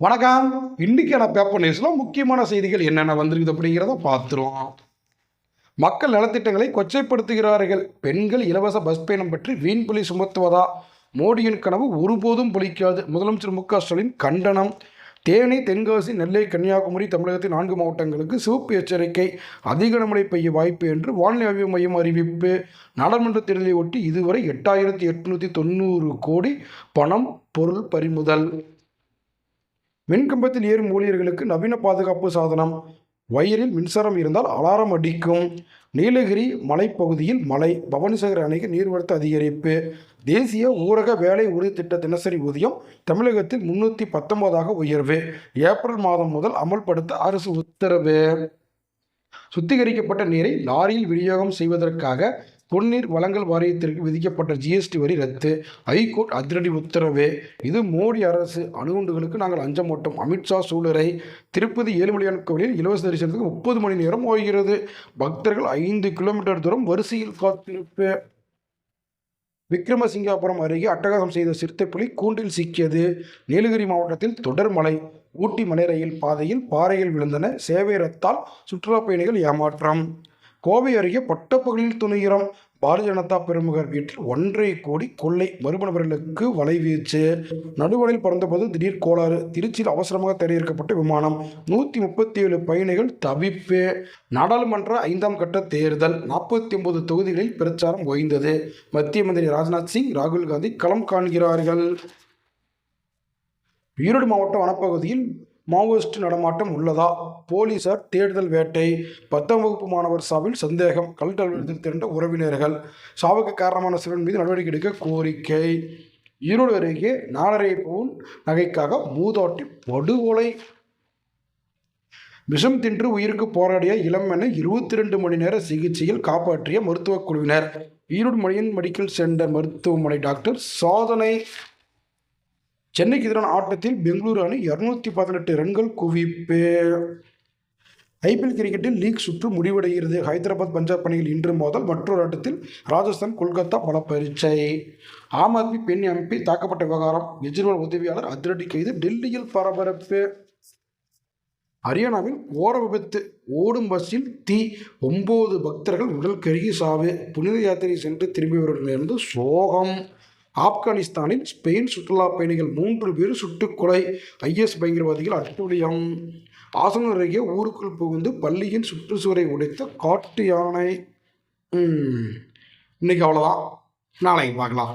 வணக்கம். இன்னைக்கான பேப்பர் நியூஸில் முக்கியமான செய்திகள் என்னென்ன வந்திருக்குது அப்படிங்கிறத பார்த்துருவோம். மக்கள் நலத்திட்டங்களை கொச்சைப்படுத்துகிறார்கள். பெண்கள் இலவச பஸ் பயணம் பற்றி வீண் புலி சுமத்துவதா? மோடியின் கனவு ஒருபோதும் பொலிக்காது. முதலமைச்சர் மு க ஸ்டாலின் கண்டனம். தேனி தென்காசி நெல்லை கன்னியாகுமரி தமிழகத்தின் நான்கு மாவட்டங்களுக்கு சிவப்பு எச்சரிக்கை. அதிக மழை பெய்ய வாய்ப்பு என்று வானிலை ஆய்வு மையம் அறிவிப்பு. நாடாளுமன்ற தேர்தலை ஒட்டி இதுவரை எட்டாயிரத்தி எட்நூற்றி தொண்ணூறு கோடி பணம் பொருள் பறிமுதல். மின்கம்பத்தில் ஏறும் ஊழியர்களுக்கு நவீன பாதுகாப்பு சாதனம். வயரில் மின்சாரம் இருந்தால் அலாரம் அடிக்கும். நீலகிரி மலைப்பகுதியில் மலை பவானிசாகர் அணைக்கு நீர்வரத்து அதிகரிப்பு. தேசிய ஊரக வேலை உறுதி திட்ட தினசரி ஊதியம் தமிழகத்தில் முன்னூற்றி பத்தொன்பதாக உயர்வு. ஏப்ரல் மாதம் முதல் அமல்படுத்த அரசு உத்தரவு. சுத்திகரிக்கப்பட்ட நீரை லாரியில் விநியோகம் செய்வதற்காக தொன்னீர் வழங்கல் வாரியத்திற்கு விதிக்கப்பட்ட ஜிஎஸ்டி வரி ரத்து. ஹைகோர்ட் அதிரடி உத்தரவு. இது மோடி அரசு அணுகுண்டுகளுக்கு நாங்கள் அஞ்ச மாட்டோம் அமித்ஷா சூழரை திருப்பதி ஏழுமலையான் கோவிலில் இலவச தரிசனத்துக்கு முப்பது மணி நேரம் ஓய்கிறது. பக்தர்கள் ஐந்து கிலோமீட்டர் தூரம் வரிசையில் காத்திருப்பு. விக்ரமசிங்காபுரம் அருகே அட்டகாசம் செய்த சிறுத்தைப்புலி கூண்டில் சிக்கியது. நீலகிரி மாவட்டத்தில் தொடர் மழை. ஊட்டி மலை ரயில் பாதையில் பாறையில் விழுந்தன. சேவை ரத்தால் சுற்றுலா பயணிகள் ஏமாற்றம். கோவை அருகே பட்டப்பகலில் துணிகிறோம். பாரதிய ஜனதா பிரமுகர் வீட்டில் ஒன்றரை கோடி கொள்ளை மர்ம நபர்களுக்கு வலைவீச்சு நடுவழில் பறந்தபோது திடீர் கோளாறு. திருச்சியில் அவசரமாக தரையிறக்கப்பட்ட விமானம். நூற்றி முப்பத்தி ஏழு பயணிகள் தவிப்பு. நாடாளுமன்ற ஐந்தாம் கட்ட தேர்தல். நாற்பத்தி ஒன்பது தொகுதிகளில் பிரச்சாரம் ஓய்ந்தது. மத்திய மந்திரி ராஜ்நாத் சிங் ராகுல் காந்தி களம் காண்கிறார்கள். ஈரோடு மாவட்ட வனப்பகுதியில் மாவோயிஸ்ட் நடமாட்டம் உள்ளதா? போலீசார் தேடுதல் வேட்டை. பத்தாம் வகுப்பு மாணவர் சாவில் சந்தேகம். கலெக்டர் அலுவலகத்தில் திரண்ட உறவினர்கள். சாவுக்கு காரணமான சிறுவன் மீது நடவடிக்கை எடுக்க கோரிக்கை. ஈரோடு அருகே நாலரை பவுன் நகைக்காக மூதாட்டி படுகொலை. விஷம் தின்று உயிருக்கு போராடிய இளம்பெண்ணை இருபத்தி ரெண்டு மணி நேர சிகிச்சையில் காப்பாற்றிய மருத்துவக் குழுவினர். ஈரோடு மணியன் மெடிக்கல் சென்டர் மருத்துவமனை டாக்டர் சாதனை சென்னைக்கு எதிரான ஆட்டத்தில் பெங்களூரு அணி இரநூத்தி பதினெட்டு ரன்கள் குவிப்பு ஐபிஎல் கிரிக்கெட்டில் லீக் சுற்று முடிவடைகிறது. ஹைதராபாத் பஞ்சாப் அணியில் இன்று மோதல் மற்றொரு ஆட்டத்தில் ராஜஸ்தான் கொல்கத்தா பல பரீட்சை ஆம் ஆத்மி பெண் எம்பி தாக்கப்பட்ட விவகாரம். கெஜ்ரிவால் உதவியாளர் அதிரடி கைது. டெல்லியில் பரபரப்பு. ஹரியானாவில் ஓர விபத்து. ஓடும் பஸ்ஸில் தீ ஒன்பது பக்தர்கள் உடல் கருகி சாவு. புனித யாத்திரை சென்று திரும்பியவர்களிலிருந்து சோகம். ஆப்கானிஸ்தானில் ஸ்பெயின் சுற்றுலா பயணிகள் மூன்று பேர் சுட்டுக்கொலை ஐஎஸ் பயங்கரவாதிகள் அட்டூழியம். ஆசனம் அருகே ஊருக்குள் புகுந்து பள்ளியின் சுற்றுச்சுவரை உடைத்த காட்டு யானை இன்னைக்கு அவ்வளோதான் நாளைக்கு பார்க்கலாம்.